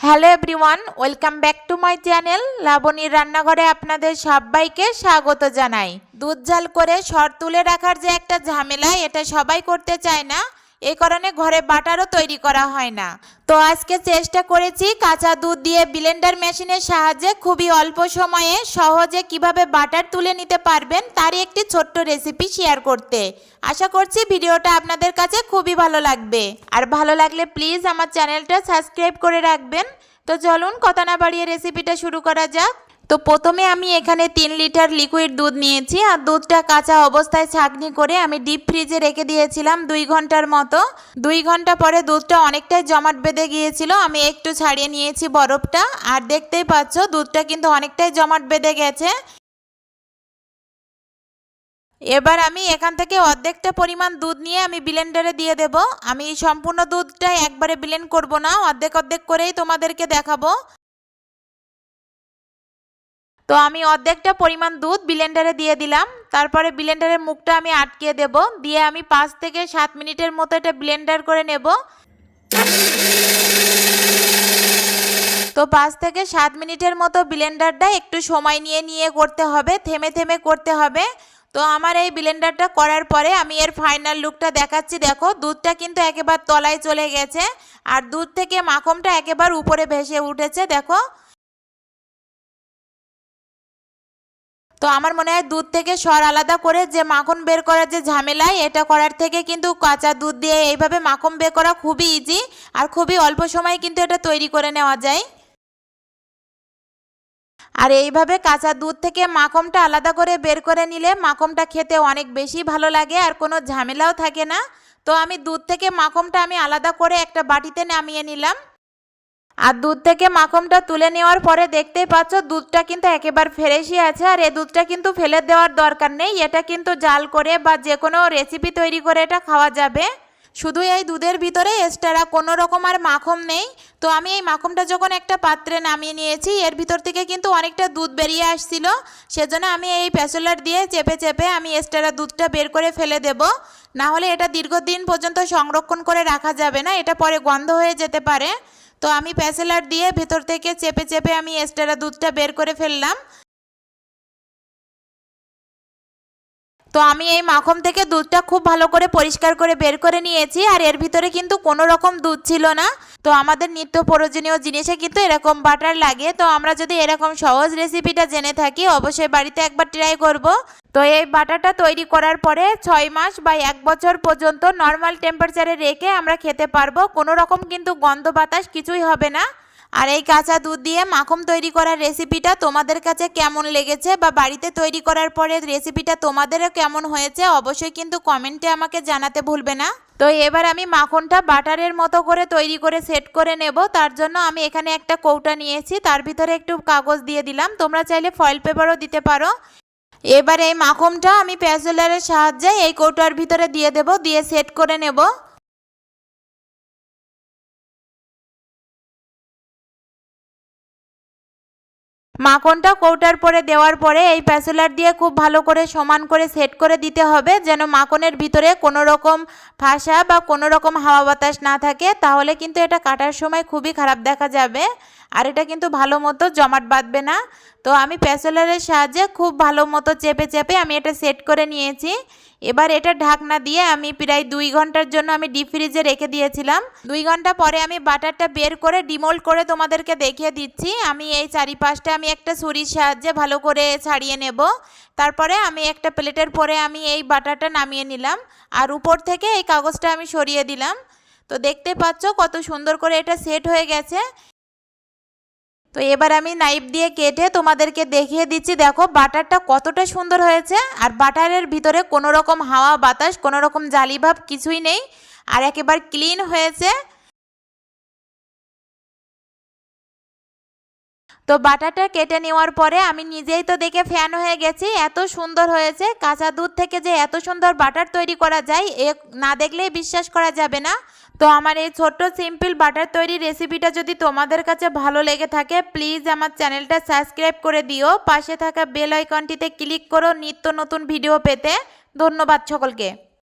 Hello everyone, welcome back to my channel লাবণীর রান্নাঘরে আপনাদের সবাইকে স্বাগত জানাই। দুধ জাল করে সর তুলে রাখার যে একটা ঝামেলা, এটা সবাই করতে চায় না। এই কারণে ঘরে বাটারও তৈরি করা হয় না। তো আজকে চেষ্টা করেছি কাঁচা দুধ দিয়ে ব্লেন্ডার মেশিনের সাহায্যে খুবই অল্প সময়ে সহজে কীভাবে বাটার তুলে নিতে পারবেন তারই একটি ছোট্ট রেসিপি শেয়ার করতে। আশা করছি ভিডিওটা আপনাদের কাছে খুবই ভালো লাগবে। আর ভালো লাগলে প্লিজ আমার চ্যানেলটা সাবস্ক্রাইব করে রাখবেন। তো চলুন কথা না বাড়িয়ে রেসিপিটা শুরু করা যাক। তো প্রথমে আমি এখানে তিন লিটার লিকুইড দুধ নিয়েছি আর দুধটা কাঁচা অবস্থায় ছাঁকনি করে আমি ডিপ ফ্রিজে রেখে দিয়েছিলাম দুই ঘণ্টার মতো। দুই ঘণ্টা পরে দুধটা অনেকটাই জমাট বেঁধে গিয়েছিল, আমি একটু ছাড়িয়ে নিয়েছি বরফটা। আর দেখতেই পাচ্ছ, দুধটা কিন্তু অনেকটাই জমাট বেঁধে গেছে। এবার আমি এখান থেকে অর্ধেকটা পরিমাণ দুধ নিয়ে আমি ব্লেন্ডারে দিয়ে দেব। আমি সম্পূর্ণ দুধটা একবারে ব্লেন্ড করব না, অর্ধেক অর্ধেক করেই তোমাদেরকে দেখাবো। তো আমি অর্ধেকটা পরিমাণ দুধ ব্লেন্ডারে দিয়ে দিলাম। তারপরে ব্লেন্ডারের মুখটা আমি আটকে দেব। দিয়ে আমি পাঁচ থেকে সাত মিনিটের মতো এটা ব্লেন্ডার করে নেব। তো পাঁচ থেকে সাত মিনিটের মতো ব্লেন্ডারটা একটু সময় নিয়ে নিয়ে করতে হবে। থেমে থেমে করতে হবে। তো আমার এই ব্লেন্ডারটা করার পরে আমি এর ফাইনাল লুকটা দেখাচ্ছি। দেখো, দুধটা কিন্তু একেবারে তলায় চলে গেছে। আর দুধ থেকে মাখনটা একেবারে উপরে ভেসে উঠেছে। দেখো তো আমার মনে হয় দুধ থেকে সর আলাদা করে যে মাখন বের করার যে ঝামেলা এটা করার থেকে কিন্তু কাঁচা দুধ দিয়ে এইভাবে মাখন বের করা খুবই ইজি আর খুবই অল্প সময়ে কিন্তু এটা তৈরি করে নেওয়া যায়। আর এইভাবে কাঁচা দুধ থেকে মাখনটা আলাদা করে বের করে নিলে মাখনটা খেতে অনেক বেশি ভালো লাগে আর কোনো ঝামেলাও থাকে না। তো আমি দুধ থেকে মাখনটা আমি আলাদা করে একটা বাটিতে নামিয়ে নিলাম। আর দুধ থেকে মাখনটা তুলে নেওয়ার পরে দেখতেই পাচ্ছ, দুধটা কিন্তু একেবারে ফ্রেশই আছে আর এই দুধটা কিন্তু ফেলে দেওয়ার দরকার নেই। এটা কিন্তু জাল করে বা যে কোনো রেসিপি তৈরি করে এটা খাওয়া যাবে। শুধু এই দুধের ভিতরে এক্সট্রা কোনো রকম আর মাখন নেই। তো আমি এই মাখনটা যখন একটা পাত্রে নামিয়ে নিয়েছি, এর ভিতর থেকে কিন্তু অনেকটা দুধ বেরিয়ে আসছিল। সেজন্য আমি এই প্যাসেলার দিয়ে চেপে চেপে আমি এক্সট্রা দুধটা বের করে ফেলে দেব। না হলে এটা দীর্ঘদিন পর্যন্ত সংরক্ষণ করে রাখা যাবে না, এটা পরে গন্ধ হয়ে যেতে পারে। তো আমি প্যাসেলার দিয়ে ভেতর থেকে চেপে চেপে আমি এক্সট্রা দুধটা বের করে ফেললাম। তো আমি এই মাখন থেকে দুধটা খুব ভালো করে পরিষ্কার করে বের করে নিয়েছি আর এর ভিতরে কিন্তু কোনো রকম দুধ ছিল না। তো আমাদের নিত্য প্রয়োজনীয় জিনিসে কিন্তু এরকম বাটার লাগে। তো আমরা যদি এরকম সহজ রেসিপিটা জেনে থাকি, অবশ্যই বাড়িতে একবার ট্রাই করব। তো এই বাটারটা তৈরি করার পরে ছয় মাস বা এক বছর পর্যন্ত নর্মাল টেম্পারেচারে রেখে আমরা খেতে পারব। কোনো রকম কিন্তু গন্ধ বাতাস কিছুই হবে না। আর এই কাঁচা দুধ দিয়ে মাখন তৈরি করার রেসিপিটা তোমাদের কাছে কেমন লেগেছে বা বাড়িতে তৈরি করার পরে রেসিপিটা তোমাদেরও কেমন হয়েছে অবশ্যই কিন্তু কমেন্টে আমাকে জানাতে ভুলবে না। তো এবার আমি মাখনটা বাটারের মতো করে তৈরি করে সেট করে নেব। তার জন্য আমি এখানে একটা কৌটা নিয়েছি। তার ভিতরে একটু কাগজ দিয়ে দিলাম। তোমরা চাইলে ফয়েল পেপারও দিতে পারো। এবার এই মাখনটা আমি প্যাজুলারের সাহায্যে এই কৌটার ভিতরে দিয়ে দেব, দিয়ে সেট করে নেব। মাখনটা কৌটার পরে দেওয়ার পরে এই প্যাসেলার দিয়ে খুব ভালো করে সমান করে সেট করে দিতে হবে, যেন মাখনের ভিতরে কোনো রকম ফাঁসা বা কোনো রকম হাওয়া বাতাস না থাকে, তাহলে কিন্তু এটা কাটার সময় খুবই খারাপ দেখা যাবে। আর এটা কিন্তু ভালো মতো জমাট বাঁধবে না। তো আমি প্যাসেলারের সাহায্যে খুব ভালো মতো চেপে চেপে আমি এটা সেট করে নিয়েছি। এবার এটা ঢাকনা দিয়ে আমি প্রায় দুই ঘণ্টার জন্য আমি ডিপ ফ্রিজে রেখে দিয়েছিলাম। দুই ঘণ্টা পরে আমি বাটারটা বের করে ডিমোল্ড করে তোমাদেরকে দেখিয়ে দিচ্ছি। আমি এই চারিপাশটা আমি একটা ছুরির সাহায্যে ভালো করে ছাড়িয়ে নেব। তারপরে আমি একটা প্লেটের পরে আমি এই বাটারটা নামিয়ে নিলাম। আর উপর থেকে এই কাগজটা আমি সরিয়ে দিলাম। তো দেখতে পাচ্ছ কত সুন্দর করে এটা সেট হয়ে গেছে। তো এবার আমি নাইফ দিয়ে কেটে তোমাদেরকে দেখিয়ে দিচ্ছি, দেখো বাটারটা কতটা সুন্দর হয়েছে। আর বাটারের ভিতরে কোনো রকম হাওয়া, বাতাস, কোনো রকম জালিভাব কিছুই নেই। আর একেবারে ক্লিন হয়েছে। তো বাটারটা কেটে নেওয়ার পরে আমি নিজেই তো দেখে ফ্যান হয়ে গেছি, এত সুন্দর হয়েছে। কাঁচা দুধ থেকে যে এত সুন্দর বাটার তৈরি করা যায়, এ না দেখলেই বিশ্বাস করা যাবে না। তো আমার এই ছোট্ট সিম্পল বাটার তৈরি রেসিপিটা যদি তোমাদের কাছে ভালো লেগে থাকে, প্লিজ আমার চ্যানেলটা সাবস্ক্রাইব করে দিও। পাশে থাকা বেল আইকনটিতে ক্লিক করো নিত্য নতুন ভিডিও পেতে। ধন্যবাদ সকলকে।